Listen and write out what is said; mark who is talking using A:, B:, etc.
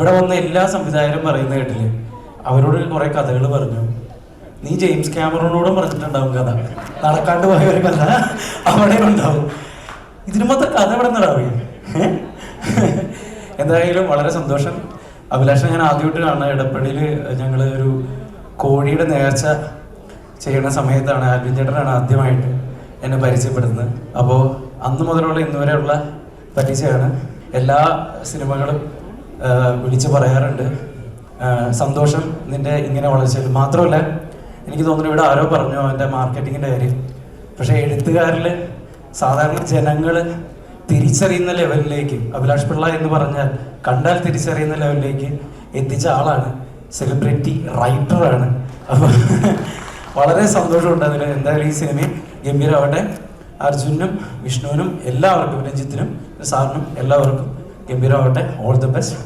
A: ഇവിടെ വന്ന എല്ലാ സംവിധായകരും പറയുന്ന കേട്ടില്ല? അവരോട് കുറെ കഥകൾ പറഞ്ഞു. നീ ജെയിംസ് ക്യാമറോണോടും പറഞ്ഞിട്ടുണ്ടാവും കഥ. നടക്കാണ്ട് പോയ ഒരു കഥ അവിടെ ഉണ്ടാവും. ഇതിന് മൊത്തം കഥ ഇവിടെ നിന്നാവില്ല എന്തായാലും വളരെ സന്തോഷം. അഭിലാഷം ഞാൻ ആദ്യമായിട്ട് കാണുന്ന ഇടപ്പള്ളിയിൽ ഞങ്ങൾ ഒരു കോഴിയുടെ നേർച്ച ചെയ്യുന്ന സമയത്താണ് ആൽവിൻ ചേട്ടനാണ് ആദ്യമായിട്ട് എന്നെ പരിചയപ്പെടുന്നത്. അപ്പോൾ അന്ന് മുതലുള്ള ഇന്നുവരെയുള്ള പരീക്ഷയാണ് എല്ലാ സിനിമകളും വിളിച്ച് പറയാറുണ്ട്. സന്തോഷം നിന്റെ ഇങ്ങനെ വളർച്ചയിൽ. മാത്രമല്ല എനിക്ക് തോന്നുന്നു ഇവിടെ ആരോ പറഞ്ഞു അവന്റെ മാർക്കറ്റിങ്ങിന്റെ കാര്യം. പക്ഷേ എഴുത്തുകാരിൽ സാധാരണ ജനങ്ങൾ തിരിച്ചറിയുന്ന ലെവലിലേക്ക് അഭിലാഷ് പിള്ള എന്ന് പറഞ്ഞാൽ കണ്ടാൽ തിരിച്ചറിയുന്ന ലെവലിലേക്ക് എത്തിച്ച ആളാണ്. സെലിബ്രിറ്റി റൈറ്ററാണ് അപ്പോൾ വളരെ സന്തോഷമുണ്ട് അതിൽ എന്തായാലും ഈ സിനിമയും ഗംഭീരമാവട്ടെ. അർജുനും വിഷ്ണുവിനും എല്ലാവർക്കും രഞ്ജിത്തിനും സാറിനും എല്ലാവർക്കും ഗംഭീരമാവട്ടെ. All the best